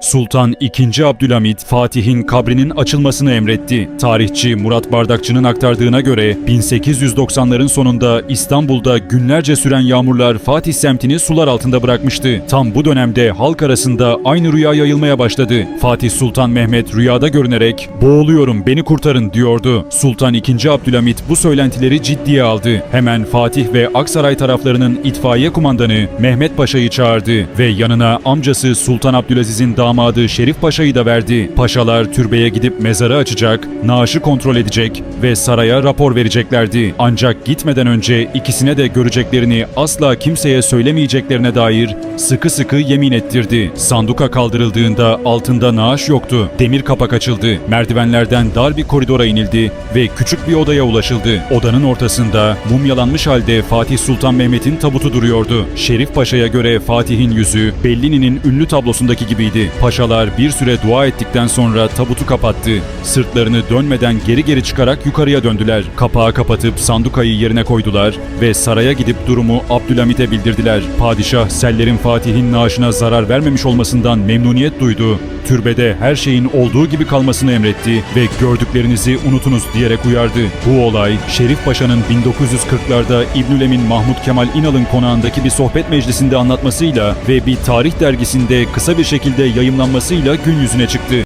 Sultan II. Abdülhamit, Fatih'in kabrinin açılmasını emretti. Tarihçi Murat Bardakçı'nın aktardığına göre 1890'ların sonunda İstanbul'da günlerce süren yağmurlar Fatih semtini sular altında bırakmıştı. Tam bu dönemde halk arasında aynı rüya yayılmaya başladı. Fatih Sultan Mehmet rüyada görünerek "Boğuluyorum, beni kurtarın." diyordu. Sultan II. Abdülhamit bu söylentileri ciddiye aldı. Hemen Fatih ve Aksaray taraflarının itfaiye kumandanı Mehmet Paşa'yı çağırdı ve yanına amcası Sultan Abdülaziz'in damadı Şerif Paşa'yı da verdi. Paşalar türbeye gidip mezarı açacak, naaşı kontrol edecek ve saraya rapor vereceklerdi. Ancak gitmeden önce ikisine de göreceklerini asla kimseye söylemeyeceklerine dair sıkı sıkı yemin ettirdi. Sanduka kaldırıldığında altında naaş yoktu. Demir kapak açıldı. Merdivenlerden dar bir koridora inildi ve küçük bir odaya ulaşıldı. Odanın ortasında mumyalanmış halde Fatih Sultan Mehmet'in tabutu duruyordu. Şerif Paşa'ya göre Fatih'in yüzü Bellini'nin ünlü tablosundaki gibiydi. Paşalar bir süre dua ettikten sonra tabutu kapattı. Sırtlarını dönmeden geri geri çıkarak yukarıya döndüler. Kapağı kapatıp sandukayı yerine koydular ve saraya gidip durumu Abdülhamit'e bildirdiler. Padişah sellerin Fatih'in naaşına zarar vermemiş olmasından memnuniyet duydu. Türbede her şeyin olduğu gibi kalmasını emretti ve gördüklerinizi unutunuz diyerek uyardı. Bu olay Şerif Paşa'nın 1940'larda İbnül Emin Mahmut Kemal İnal'ın konağındaki bir sohbet meclisinde anlatmasıyla ve bir tarih dergisinde kısa bir şekilde yayımlanmasıyla gün yüzüne çıktı.